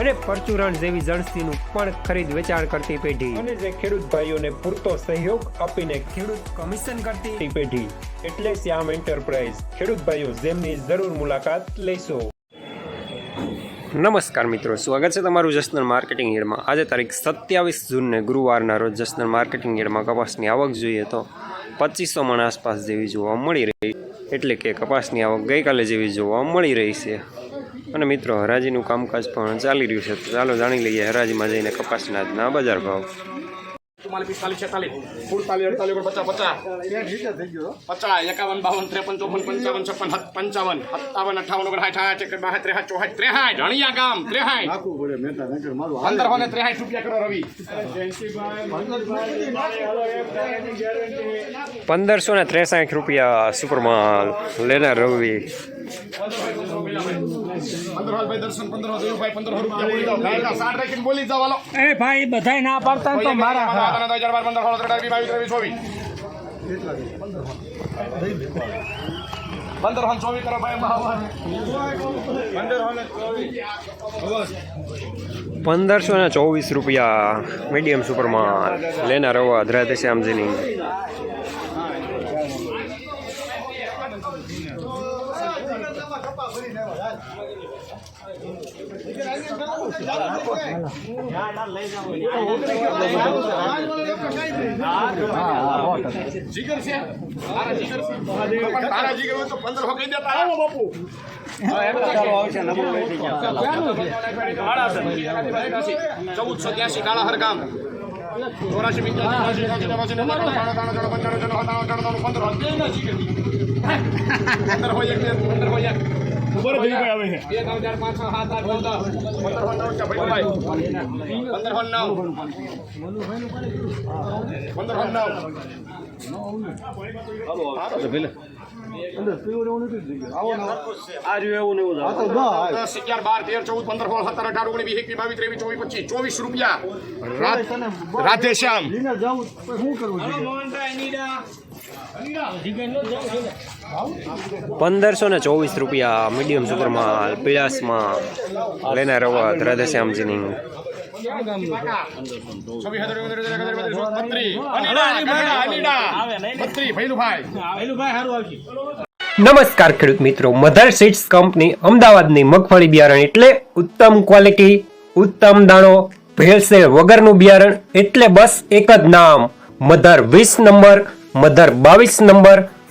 અને પરચુરણ જેવી જણસીનું પણ ખરીદ વેચાણ કરતી પેઢી. અને જે ખેડૂત ભાઈઓને પૂરતો સહયોગ આપીને ખેડૂત કમિશન કરતી પેઢી. એટલે શ્યામ એન્ટરપ્રાઇઝ. ખેડૂત ભાઈઓ જેમની જરૂર મુલાકાત લેશો. નમસ્કાર મિત્રો સ્વાગત છે તમારું જસનલ માર્કેટિંગ યાર્ડમાં આજે તારીખ સત્યાવીસ જૂનને ગુરુવારના રોજ જસનલ માર્કેટિંગ યાર્ડમાં કપાસની આવક જોઈએ તો પચીસો મણ આસપાસ જેવી જોવા મળી રહી. એટલે કે કપાસની આવક ગઈકાલે જેવી જોવા મળી રહી છે. અને મિત્રો હરાજીનું કામકાજ પણ ચાલી રહ્યું છે. ચાલો જાણી લઈએ હરાજીમાં જઈને કપાસના આજના બજાર ભાવ. પંદરસો ને ત્રેસાઠ રૂપિયા સુપરમાલ લેનાર રવિ. એ ભાઈ બધાય ના પાડતા તો મારા પંદર હન કરો ભાઈ ચોવીસ પંદરસો ને ચોવીસ રૂપિયા મીડિયમ સુપરમાં લેનાર હોવા ધરાતે શ્યામજીની. જીગર છે તારા જીગર છે તારા જીગર હોય તો પંદર કહી દે તારા ચૌદસો ત્યાસી કાળા હરગામ ચોરાશી પંચ્યાસી ત્રાણું પંદર હોય પંદર હોય ઉપર ત્રણ ચાર પાંચ છ સાત આઠ નવ દસ. પંદર હોય નવ છે ભાઈ. ભાઈ પંદર હોય નવ. પંદર હોય નવ. દસ અગિયાર બાર તેર ચૌદ પંદર સોળ સત્તર અઢાર ઓગણીસ વીસ એકવીસ બાવીસ ત્રેવીસ ચોવીસ પચીસ ચોવીસ રૂપિયા. રા- રાધે શ્યામ પંદરસો ને ચોવીસ રૂપિયા મીડિયમ સુપરમાલ પીળાસમાં લઈને રવા ધરાતે શ્યામજીની છવ્વીસ હજાર ઓગણીસ હજાર એકત્રીસ બત્રીસ ચોવીસ બત્રીસ અનીડા, અનીડા, અનીડા. બત્રીસ ભૈલુભાઈ નમસ્કાર ખેડૂત મિત્રો મધર સીડ્સ કંપની અમદાવાદની મગફળી બિયારણ એટલે ઉત્તમ ક્વોલિટી ઉત્તમ દાણો ભેળસેળ વગરનું બિયારણ એટલે બસ એક જ નામ મધર વીસ નંબર મધર બાવીસ નંબર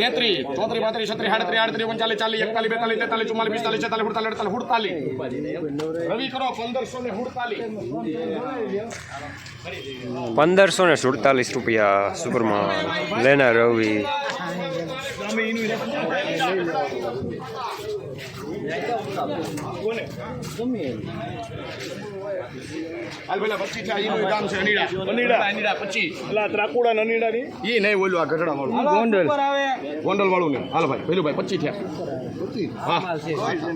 તેત્રીસ ચોત્રી પાંત્રીસ છત્રી સાડત્રીસ આડત્રી ઓગણચાલીસ ચાલીસ એકતાલીસ બેતાલીસ તેતાલીસ ચુમ્માલીસ પિસ્તાલીસ છેતાલીસ સુડતાલીસ અડતાલીસ હુડતાલીસ રવિ કરો પંદરસો ને હુડતાલીસ પંદરસો ને સુડતાલીસ રૂપિયા સુપરમાં લેના રવિ. હાલ પેલા પચીસ છે અનીડા. અનીડા. અનીડા પચીસ. પેલા ત્રાકુડા અનીડા ની ઈ નહીં બોલ્યું આ ગઢડા વાળું. ગોંડલ. ગોંડલ વાળું ને હાલો ભાઈ પેલું ભાઈ પચીસ થયા. હા.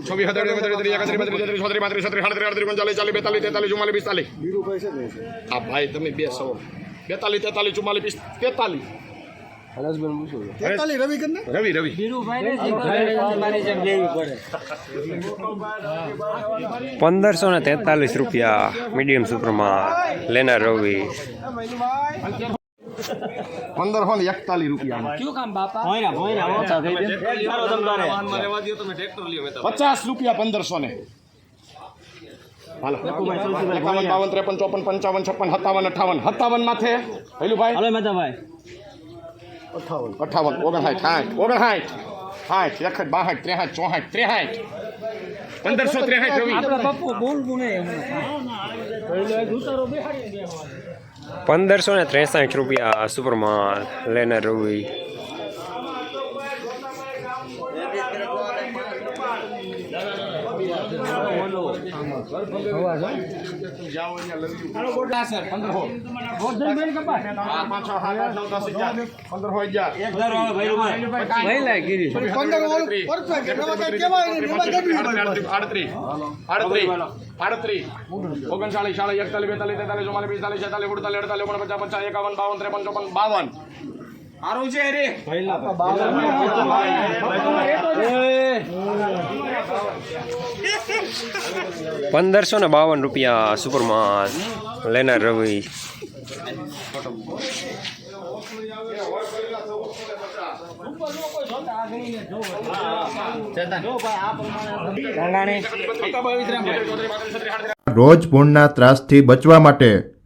છવ્વીસ હજાર એકત્રીસ એકત્રીસ બત્રીસ તેત્રીસ ચોત્રીસ પાંત્રીસ છત્રીસ સાડત્રીસ ઓગણચાલીસ ચાલીસ બેતાલીસ તેતાલીસ ચુમ્માલીસ પિસ્તાલીસ. હા ભાઈ તમે બે સૌ બેતાલીસ તેતાલીસ ચુમ્માલીસ પિસ તેતાલીસ. રવિ રવિ પંદરસો ને તેતાલીસ રૂપિયા મીડિયમ સુપરમાં લેનાર રવિ. પંદરસો ને એકતાલીસ રૂપિયા પચાસ રૂપિયા પંદરસો ને. હાલો. એકાવન બાવન ત્રેપન ચોપન પંચાવન છપ્પન સત્તાવન અઠાવન. સત્તાવન માથે. પેલું ભાઈ અઠાવન ઓગણસાઠ સાઠ ઓગણસાઠ સાઠ એકસઠ બાસઠ ત્રેસઠ ચોસઠ ત્રેસઠ પંદરસો ત્રેસઠ રવિ આપણે પપ્પુ બોલવું નહીં હમણાં. પંદરસો ને ત્રેસઠ રૂપિયા સુપરમાલ લેનર રવિ ગોધનબેન કપાસ. હા, પાંચ, છ, સાત, આઠ, નવ, દસ, અગિયાર. પંદર હોય અગિયાર. આડત્રીસ, આડત્રીસ, આડત્રીસ, ઓગણચાળીસ ચાળીસ એકતાલીસ બેતાલીસ તેતાલીસ ચુમ્માલીસ પિસ્તાલીસ છેતાલીસ ઉડતાલીસ અડતાલીસ ઓગણપચાસ પચાસ એકાવન બાવન ત્રેપન ચોપન બાવન. સારું છે રે પંદરસો ને બાવન રૂપિયા સુપરમાલ લેનાર રવિ રોજ ભૂણના ત્રાસથી બચવા માટે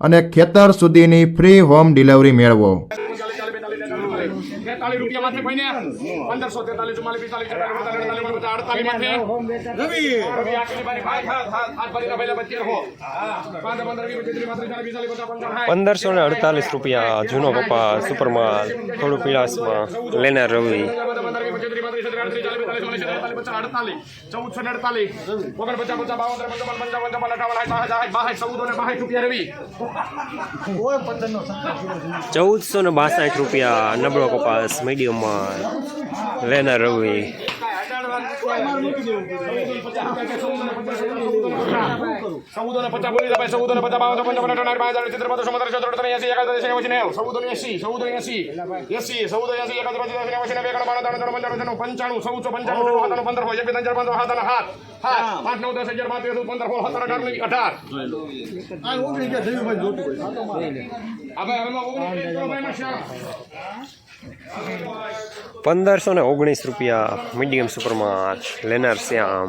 અને ખેતર સુધીની ફ્રી હોમ ડિલિવરી મેળવો. તેતાલીસ રૂપિયા માથે ભાઈને પંદરસો તેતાલીસ ચુમ્માલીસ પિસ્તાલીસ અડતાલીસ માથે. પંદરસો ને અડતાલીસ રૂપિયા જૂનો પપ્પા સુપરમાં થોડું પીળાસમાં લેનાર રવિ. વીસ પાંત્રીસ છત્રીસ આડત્રીસ ચાલીસ અડતાલીસ ચૌદસો ને અડતાલીસ ઓગણપચાસ પચાસ બાવન ત્રેપન પંચાવન પંચાવન અઠાવન સાઠ સાઠ સાઠ બાસઠ ચૌદ અને બાસઠ રૂપિયા રવિ. ચૌદસો ને બાસઠ રૂપિયા નબળો કપાસ મીડિયમમાં લેનર રવિ. ચૌદો ને પચાસ બોલી ભાઈ ચૌદો ને પચાસ બાવન ચોપન ચોપન અઠાવન પાંચ હજાર ચિત્ર પાંત્રીસ ચૌદ ચૌદ એસી એકાદશ એસી નેવું ચૌદો ને એસી ચૌદો એસી એસી ચૌદો એસી એકાદશ પચીસ એસી નેવું એકાવન બાવન ત્રણ ત્રણ પંચાવન પંચાવન પંચાણું ચૌદસો પંચાણું સોળ પંદર હોય એક બે ત્રણ ચાર પાંચ હાથ હાથ હાથ પાંચ નવ દસ હજાર તેર પંદર સોળ સત્તર અઢાર શ્યામ પંદરસો ને ઓગણીસ રૂપિયા મીડિયમ સુપરમાર્ક લેનાર શ્યામ.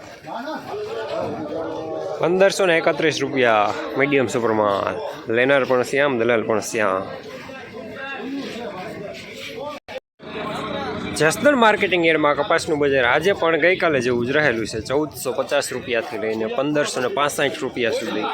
પંદરસો ને એકત્રીસ રૂપિયા. મીડિયમ સુપરમાં લેનાર પણ શ્યામ, દલાલ પણ શ્યામ. જસદણ માર્કેટિંગ એરમાં કપાસનું બજાર આજે પણ ગઈકાલે જેવું જ રહેલું છે. ચૌદસો પચાસ રૂપિયાથી લઈને પંદરસો ને રૂપિયા સુધી.